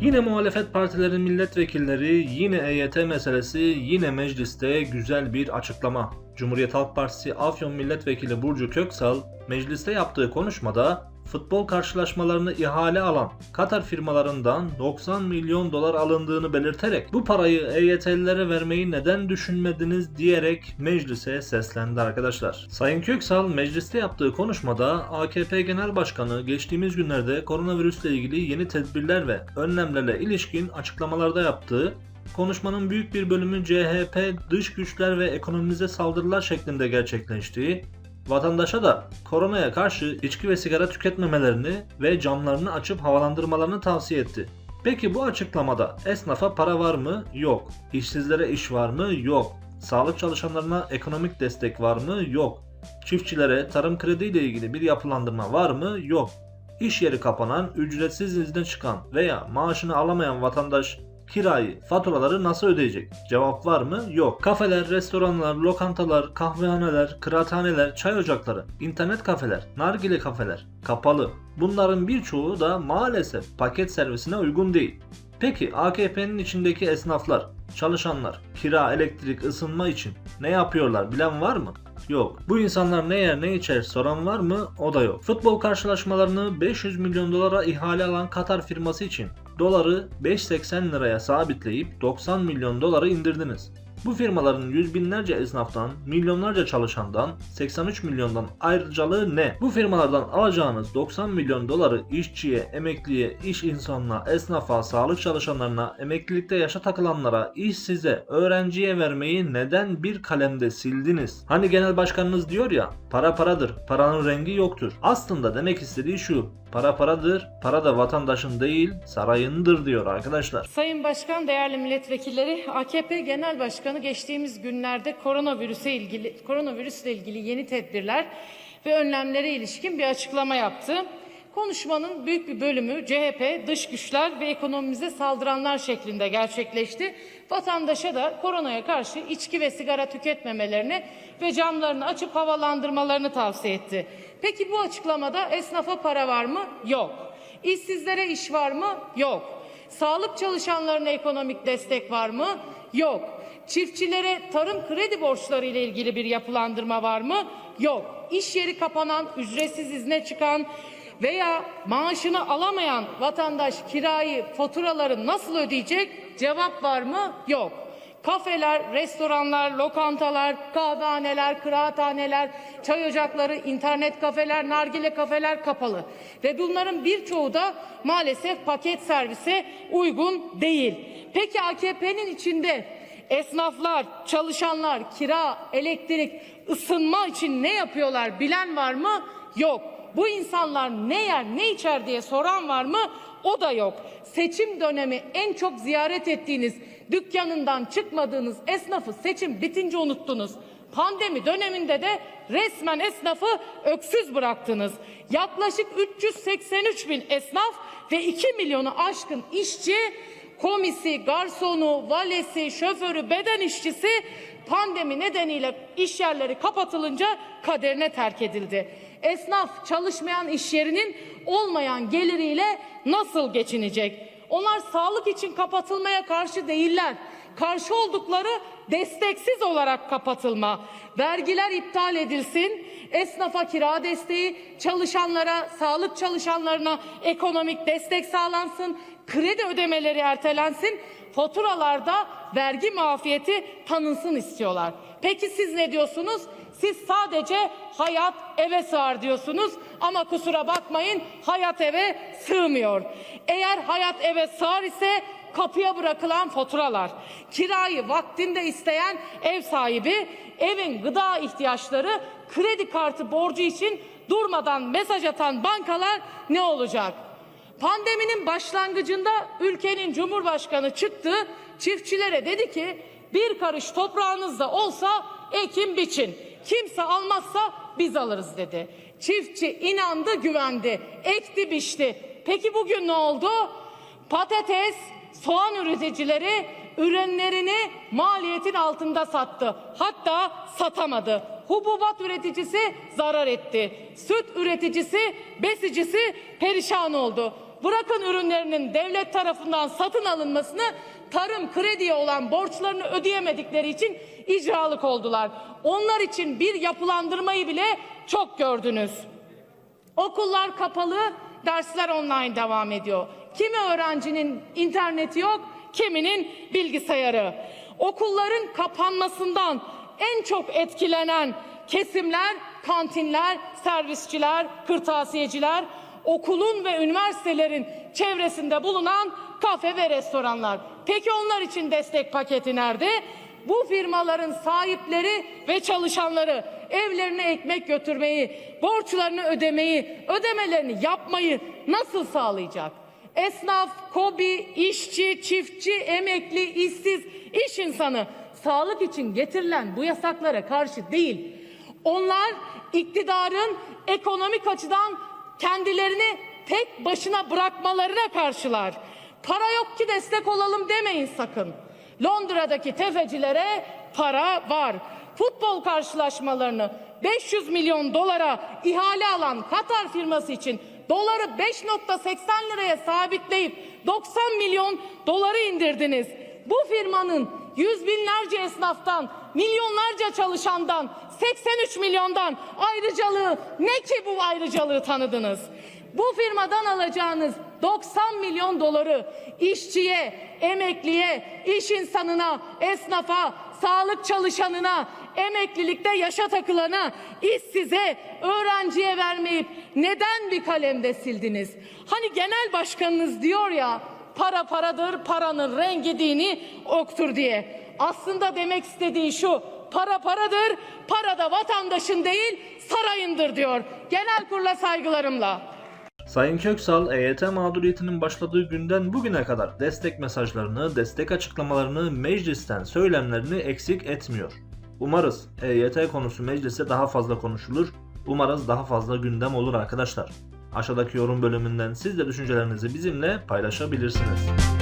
Yine muhalefet partilerin milletvekilleri, yine EYT meselesi, yine mecliste güzel bir açıklama. Cumhuriyet Halk Partisi Afyon Milletvekili Burcu Köksal, mecliste yaptığı konuşmada futbol karşılaşmalarını ihale alan Katar firmalarından 90 milyon dolar alındığını belirterek bu parayı EYT'lilere vermeyi neden düşünmediniz diyerek meclise seslendi arkadaşlar. Sayın Köksal mecliste yaptığı konuşmada AKP Genel Başkanı geçtiğimiz günlerde koronavirüsle ilgili yeni tedbirler ve önlemlerle ilişkin açıklamalarda yaptığı Konuşmanın büyük bir bölümü CHP, dış güçler ve ekonomimize saldırılar şeklinde gerçekleştiği, vatandaşa da koronaya karşı içki ve sigara tüketmemelerini ve camlarını açıp havalandırmalarını tavsiye etti. Peki bu açıklamada esnafa para var mı? Yok. İşsizlere iş var mı? Yok. Sağlık çalışanlarına ekonomik destek var mı? Yok. Çiftçilere tarım kredi ile ilgili bir yapılandırma var mı? Yok. İş yeri kapanan, ücretsiz izne çıkan veya maaşını alamayan vatandaş kirayı, faturaları nasıl ödeyecek? Cevap var mı? Yok. Kafeler, restoranlar, lokantalar, kahvehaneler, kıraathaneler, çay ocakları, internet kafeler, nargile kafeler kapalı. Bunların birçoğu da maalesef paket servisine uygun değil. Peki AKP'nin içindeki esnaflar, çalışanlar, kira, elektrik, ısınma için ne yapıyorlar bilen var mı? Yok. Bu insanlar ne yer ne içer soran var mı? O da yok. Futbol karşılaşmalarını 500 milyon dolara ihale alan Katar firması için doları 5.80 liraya sabitleyip 90 milyon dolara indirdiniz. Bu firmaların yüz binlerce esnaftan, milyonlarca çalışandan, 83 milyondan ayrıcalığı ne? Bu firmalardan alacağınız 90 milyon doları işçiye, emekliye, iş insanına, esnafa, sağlık çalışanlarına, emeklilikte yaşa takılanlara, işsize, öğrenciye vermeyi neden bir kalemde sildiniz? Hani genel başkanınız diyor ya, para paradır, paranın rengi yoktur. Aslında demek istediği şu, para paradır, para da vatandaşın değil, sarayındır diyor arkadaşlar. Sayın Başkan, değerli milletvekilleri, AKP Genel Başkanı geçtiğimiz günlerde koronavirüse ilgili koronavirüsle ilgili yeni tedbirler ve önlemlere ilişkin bir açıklama yaptı. Konuşmanın büyük bir bölümü CHP, dış güçler ve ekonomimize saldıranlar şeklinde gerçekleşti. Vatandaşa da koronaya karşı içki ve sigara tüketmemelerini ve camlarını açıp havalandırmalarını tavsiye etti. Peki bu açıklamada esnafa para var mı? Yok. İşsizlere iş var mı? Yok. Sağlık çalışanlarına ekonomik destek var mı? Yok. Çiftçilere tarım kredi borçları ile ilgili bir yapılandırma var mı? Yok. İş yeri kapanan, ücretsiz izne çıkan veya maaşını alamayan vatandaş kirayı, faturaları nasıl ödeyecek? Cevap var mı? Yok. Kafeler, restoranlar, lokantalar, kahvehaneler, kıraathaneler, çay ocakları, internet kafeler, nargile kafeler kapalı. Ve bunların birçoğu da maalesef paket servise uygun değil. Peki AKP'nin içinde esnaflar, çalışanlar, kira, elektrik, ısınma için ne yapıyorlar bilen var mı? Yok. Bu insanlar ne yer ne içer diye soran var mı? O da yok. Seçim dönemi en çok ziyaret ettiğiniz, dükkanından çıkmadığınız esnafı seçim bitince unuttunuz. Pandemi döneminde de resmen esnafı öksüz bıraktınız. Yaklaşık 383 bin esnaf ve 2 milyonu aşkın işçi, komisi, garsonu, valesi, şoförü, beden işçisi pandemi nedeniyle iş yerleri kapatılınca kaderine terk edildi. Esnaf çalışmayan iş yerinin olmayan geliriyle nasıl geçinecek? Onlar sağlık için kapatılmaya karşı değiller. Karşı oldukları desteksiz olarak kapatılma. Vergiler iptal edilsin, esnafa kira desteği, çalışanlara, sağlık çalışanlarına ekonomik destek sağlansın, kredi ödemeleri ertelensin, faturalarda vergi mafiyeti tanınsın istiyorlar. Peki siz ne diyorsunuz? Siz sadece hayat eve sığar diyorsunuz ama kusura bakmayın hayat eve sığmıyor. Eğer hayat eve sığar ise kapıya bırakılan faturalar, kirayı vaktinde isteyen ev sahibi, evin gıda ihtiyaçları, kredi kartı borcu için durmadan mesaj atan bankalar ne olacak? Pandeminin başlangıcında ülkenin cumhurbaşkanı çıktı, çiftçilere dedi ki bir karış toprağınızda olsa ekin biçin. Kimse almazsa biz alırız dedi. Çiftçi inandı, güvendi, ekti, biçti. Peki bugün ne oldu? Patates, soğan üreticileri ürünlerini maliyetin altında sattı. Hatta satamadı. Hububat üreticisi zarar etti. Süt üreticisi, besicisi perişan oldu. Bırakın ürünlerinin devlet tarafından satın alınmasını tarım krediye olan borçlarını ödeyemedikleri için icralık oldular. Onlar için bir yapılandırmayı bile çok gördünüz. Okullar kapalı, dersler online devam ediyor. Kimi öğrencinin interneti yok, kiminin bilgisayarı. Okulların kapanmasından en çok etkilenen kesimler kantinler, servisçiler, kırtasiyeciler, okulun ve üniversitelerin çevresinde bulunan kafe ve restoranlar. Peki onlar için destek paketi nerede? Bu firmaların sahipleri ve çalışanları evlerine ekmek götürmeyi, borçlarını ödemeyi, ödemelerini yapmayı nasıl sağlayacak? Esnaf, kobi, işçi, çiftçi, emekli, işsiz, iş insanı sağlık için getirilen bu yasaklara karşı değil. Onlar iktidarın ekonomik açıdan kendilerini tek başına bırakmalarına karşılar. Para yok ki destek olalım demeyin sakın. Londra'daki tefecilere para var. Futbol karşılaşmalarını 500 milyon dolara ihale alan Katar firması için doları 5.80 liraya sabitleyip 90 milyon doları indirdiniz. Bu firmanın yüz binlerce esnaftan, milyonlarca çalışandan, 83 milyondan ayrıcalığı ne ki bu ayrıcalığı tanıdınız? Bu firmadan alacağınız 90 milyon doları işçiye, emekliye, iş insanına, esnafa, sağlık çalışanına, emeklilikte yaşa takılana, işsize, öğrenciye vermeyip neden bir kalemde sildiniz? Hani genel başkanınız diyor ya para paradır, paranın rengi dini oktur diye. Aslında demek istediği şu, para paradır, para da vatandaşın değil sarayındır diyor. Genel kurula saygılarımla. Sayın Köksal, EYT mağduriyetinin başladığı günden bugüne kadar destek mesajlarını, destek açıklamalarını, meclisten söylemlerini eksik etmiyor. Umarız EYT konusu mecliste daha fazla konuşulur, umarız daha fazla gündem olur arkadaşlar. Aşağıdaki yorum bölümünden siz de düşüncelerinizi bizimle paylaşabilirsiniz.